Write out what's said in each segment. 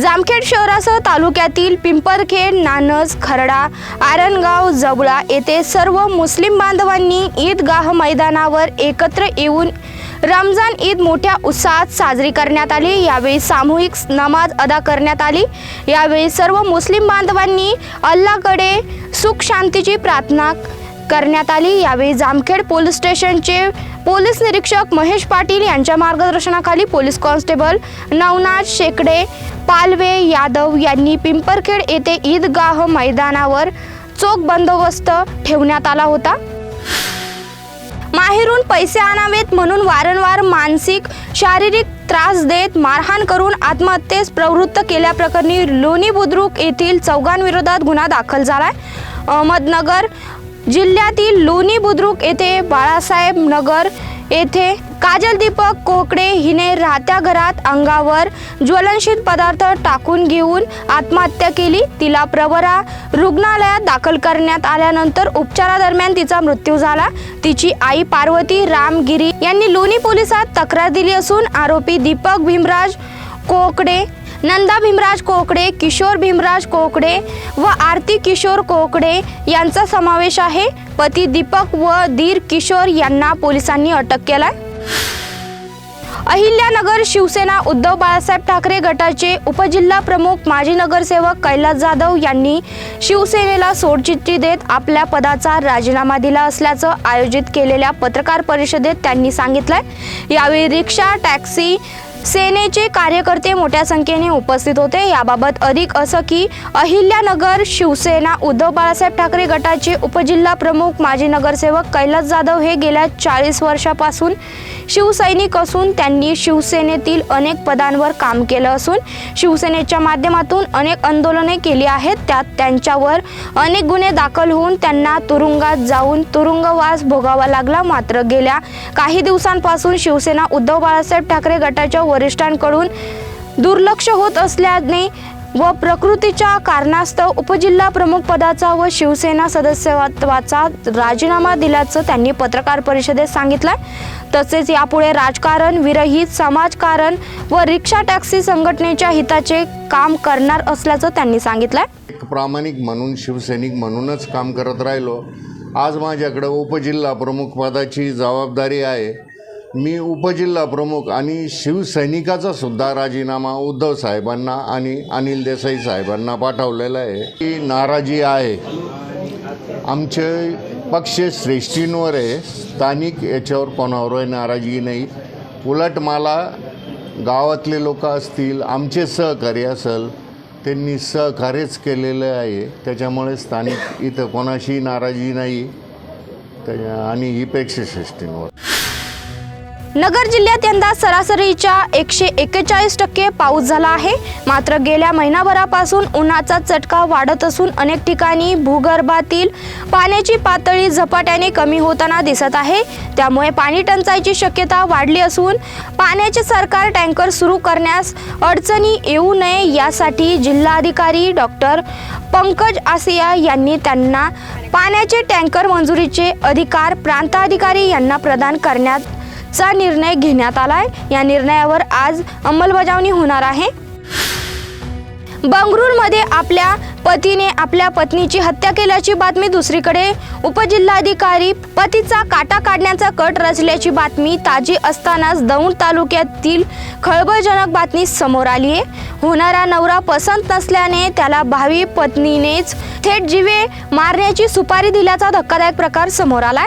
जामखेड शहरासह तालुक्यातील पिंपरखेड नानज खरडा आरणगाव जबळा येथे सर्व मुस्लिम बांधवांनी ईदगाह मैदानावर एकत्र येऊन रमजान ईद मोठ्या उत्साहात साजरी करण्यात आली. यावेळी सामूहिक नमाज अदा करण्यात आली. यावेळी सर्व मुस्लिम बांधवांनी अल्लाकडे सुख शांतीची प्रार्थना करण्यात आली. यावेळी जामखेड पोलीस स्टेशनचे पोलीस निरीक्षक महेश पाटील यांच्या मार्गदर्शनाखाली पोलीस कॉन्स्टेबल नवनाथ शेकडे पालवे यादव यांनी पिंपरखेड येथे ईदगाह मैदानावर चोख बंदोबस्त ठेवण्यात आला होता. माहेरून पैसे आणावेत म्हणून वारंवार मानसिक शारीरिक त्रास देत मारहाण करून आत्महत्येस प्रवृत्त केल्याप्रकरणी लोणी बुद्रुक येथील चौघांविरोधात गुन्हा दाखल झाला अहमदनगर जिल्ह्यातील लोणी बुद्रुक येथे बाळासाहेब नगर येथे काजल दीपक कोकडे हिने राहत्या घरात अंगावर ज्वलनशील पदार्थ टाकून घेऊन आत्महत्या केली. तिला प्रवरा रुग्णालयात दाखल करण्यात आल्यानंतर उपचारादरम्यान तिचा मृत्यू झाला. तिची आई पार्वती रामगिरी यांनी लोणी पोलिसात तक्रार दिली असून आरोपी दीपक भीमराज कोकडे नंदा भीमराज कोकडे किशोर भीमराज कोकडे व आरती किशोर कोकडे यांचा समावेश आहे. पती दीपक व धीर किशोर यांना पोलिसांनी अटक केलाय. अहिल्यानगर शिवसेना उद्धव बाळासाहेब ठाकरे गटाचे उपजिल्हा प्रमुख माजी नगरसेवक कैलास जाधव यांनी शिवसेनेला सोडचिठ्ठी देत आपल्या पदाचा राजीनामा दिला असल्याचं आयोजित केलेल्या पत्रकार परिषदेत त्यांनी सांगितलंय. यावेळी रिक्षा टॅक्सी सेनेचे कार्यकर्ते मोठ्या संख्येने उपस्थित होते. याबाबत अधिक असं की अहिल्यानगर शिवसेना उद्धव बाळासाहेब ठाकरे गटाचे उपजिल्हा प्रमुख माजी नगरसेवक कैलास जाधव हे गेल्या चाळीस वर्षापासून शिवसैनिक असून त्यांनी शिवसेनेतील अनेक पदांवर काम केलं असून शिवसेनेच्या माध्यमातून अनेक आंदोलने केली आहेत. त्यात त्यांच्यावर अनेक गुन्हे दाखल होऊन त्यांना तुरुंगात जाऊन तुरुंगवास भोगावा लागला. मात्र गेल्या काही दिवसांपासून शिवसेना उद्धव बाळासाहेब ठाकरे गटाच्या वरिष्ठांकडून दुर्लक्ष होत असल्याने व प्रकृतीच्या कारणास्तव उपजिल्हा प्रमुख पदाचा व शिवसेना सदस्यत्वाचा राजीनामा दिल्याचं त्यांनी पत्रकार परिषदेत सांगितलं तसेच यापुढे राजकारण विरहित समाजकारण व रिक्षा टॅक्सी संघटनेच्या हिताचे काम करणार असल्याचं त्यांनी सांगितलं एक प्रामाणिक म्हणून शिवसैनिक म्हणूनच काम करत राहिलो. आज माझ्याकडं उपजिल्हा प्रमुख पदाची जबाबदारी आहे. मी उपजिल्हा प्रमुख आणि शिवसैनिकाचा सुद्धा राजीनामा उद्धव साहेबांना आणि अनिल देसाई साहेबांना पाठवलेला आहे. ही नाराजी आहे. आमचे पक्ष श्रेष्ठींवर आहे. स्थानिक याच्यावर कोणावर नाराजगी नाही. उलट मला गावातले लोक असतील आमचे सहकारी असेल त्यांनी सहकार्यच केलेलं आहे. त्याच्यामुळे स्थानिक इथं कोणाशी नाराजी नाही. त्याच्या आणि ही पेक्षा श्रेष्ठींवर. नगर जिल्ह्यात यंदा सरासरीच्या एकशे एक्केचाळीस टक्के पाऊस झाला आहे. मात्र गेल्या महिनाभरापासून उन्हाचा चटका वाढत असून अनेक ठिकाणी भूगर्भातील पाण्याची पातळी झपाट्याने कमी होताना दिसत आहे. त्यामुळे पाणी टंचाईची शक्यता वाढली असून पाण्याचे सरकार टँकर सुरू करण्यास अडचणी येऊ नये यासाठी जिल्हाधिकारी डॉक्टर पंकज आसिया यांनी त्यांना पाण्याचे टँकर मंजुरीचे अधिकार प्रांताधिकारी यांना प्रदान करण्यात चा निर्णय घेण्यात आलाय. या निर्णयावर आज अंमलबजावणी होणार आहे. बंगळुरूमध्ये आपल्या पतीने आपल्या पत्नीची हत्या केल्याची बातमी दुसरीकडे. उपजिल्हाधिकारी पतीचा काटा काढण्याचा कट रचल्याची बातमी ताजी असतानाच दौंड तालुक्यातील खळबळजनक बातमी समोर आली आहे. होणारा नवरा पसंत नसल्याने त्याला भावी पत्नीनेच थेट जीवे मारण्याची सुपारी दिल्याचा धक्कादायक प्रकार समोर आलाय.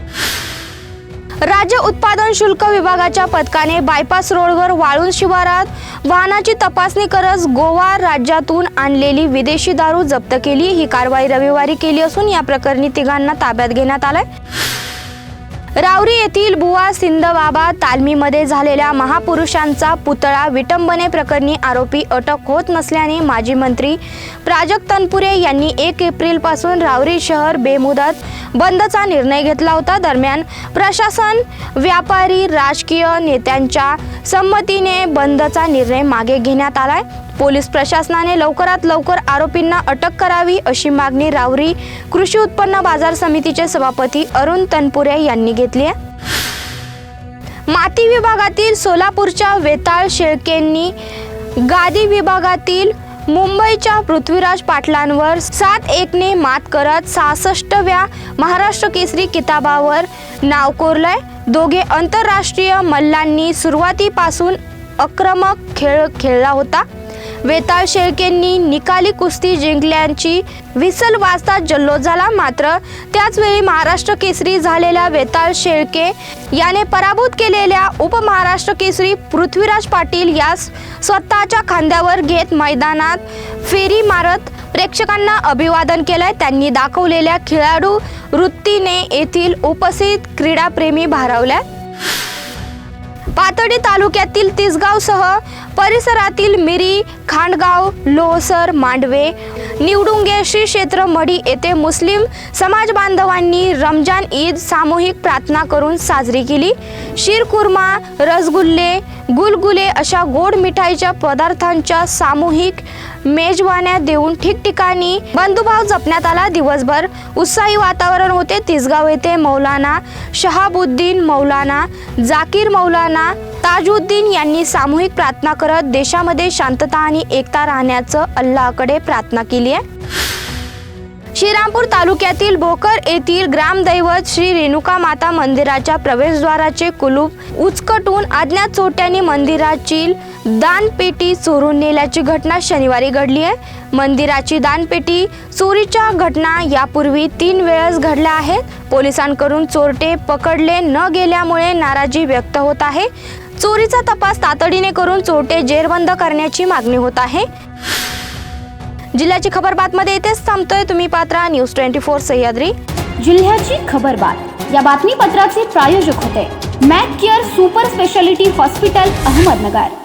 राज्य उत्पादन शुल्क विभागाच्या पथकाने बायपास रोडवर वाळून शिवारात वाहनाची तपासणी करत गोवा राज्यातून आणलेली विदेशी दारू जप्त केली. ही कारवाई रविवारी केली असून या प्रकरणी तिघांना ताब्यात घेण्यात आलंय. रावरी येथील बुवा सिंदबाबा तालमीमध्ये झालेल्या महापुरुषांचा पुतळा विटंबने प्रकरणी आरोपी अटक होत नसल्याने माजी मंत्री प्राजक्त तनपुरे यांनी एक एप्रिलपासून रावरी शहर बेमुदत बंदचा निर्णय घेतला होता. दरम्यान प्रशासन व्यापारी राजकीय नेत्यांच्या संमतीने बंदचा निर्णय मागे घेण्यात आलाय. पोलीस प्रशासनाने लवकरात लवकर आरोपींना अटक करावी अशी मागणी रावरी कृषी उत्पन्न बाजार समितीचे सभापती अरुण तनपुरे यांनी घेतली आहे. माती विभागातील सोलापूरच्या वेताळ शेळकेंनी गादी विभागातील मुंबईच्या पृथ्वीराज पाटलांवर सात एकने मात करत सहासष्टव्या महाराष्ट्र केसरी किताबावर नाव कोरलंय. दोघे आंतरराष्ट्रीय मल्लांनी सुरुवातीपासून आक्रमक खेळ खेळला होता. वेताळ शेळकेंनी निकाली कुस्ती जिंकल्याची विसल वाजता जल्लोष झाला मात्र त्याचवेळी महाराष्ट्र केसरी झालेल्या वेताळ शेळके याने पराभूत केलेल्या उपमहाराष्ट्र केसरी पृथ्वीराज पाटील यास स्वतःच्या खांद्यावर घेत मैदानात फेरी मारत प्रेक्षकांना अभिवादन केलंय. त्यांनी दाखवलेल्या खेळाडू वृत्तीने येथील उपस्थित क्रीडाप्रेमी भारावल्या पातडी तालुक्यातील तिसगावसह परिसरातील मिरी खांडगाव लोहसर मांडवे निवडुंगे श्री क्षेत्र मढी येथे मुस्लिम समाज बांधवांनी रमजान ईद सामूहिक प्रार्थना करून साजरी केली. शिरकुर्मा रसगुल्ले गुलगुले अशा गोड मिठाईच्या पदार्थांच्या सामूहिक मेजवान्या देऊन ठिकठिकाणी बंधुभाव जपण्यात आला. दिवसभर उत्साही वातावरण होते. तिसगाव येथे मौलाना शहाबुद्दीन मौलाना जाकीर मौलाना ताजुद्दीन यांनी सामूहिक प्रार्थना करत देशामध्ये शांतता आणि एकता राहण्याचं अल्लाहकडे प्रार्थना केली आहे. श्रीरामपूर तालुक्यातील भोकर येथील ग्रामदैवत श्री रेणुका माता मंदिराच्या प्रवेशद्वाराचे कुलूप उचकटून अज्ञात चोरट्यांनी मंदिराची दानपेटी चोरून नेल्याची घटना शनिवारी घडली आहे. मंदिराची दानपेटी चोरीच्या घटना यापूर्वी तीन वेळेस घडल्या आहेत. पोलिसांकडून चोरटे पकडले न गेल्यामुळे नाराजी व्यक्त होत आहे. चोरीचा तपास तातडीने करून चोरटे जेरबंद करण्याची मागणी होत आहे. जिल्ह्याची खबर बातमध्ये येथेच थांबतोय. तुम्ही पात्रा न्यूज ट्वेंटी फोर सह्याद्री. जिल्ह्याची खबर बात. या बातमीपत्राचे प्रायोजक होते. Mac Care super speciality hospital Ahmednagar.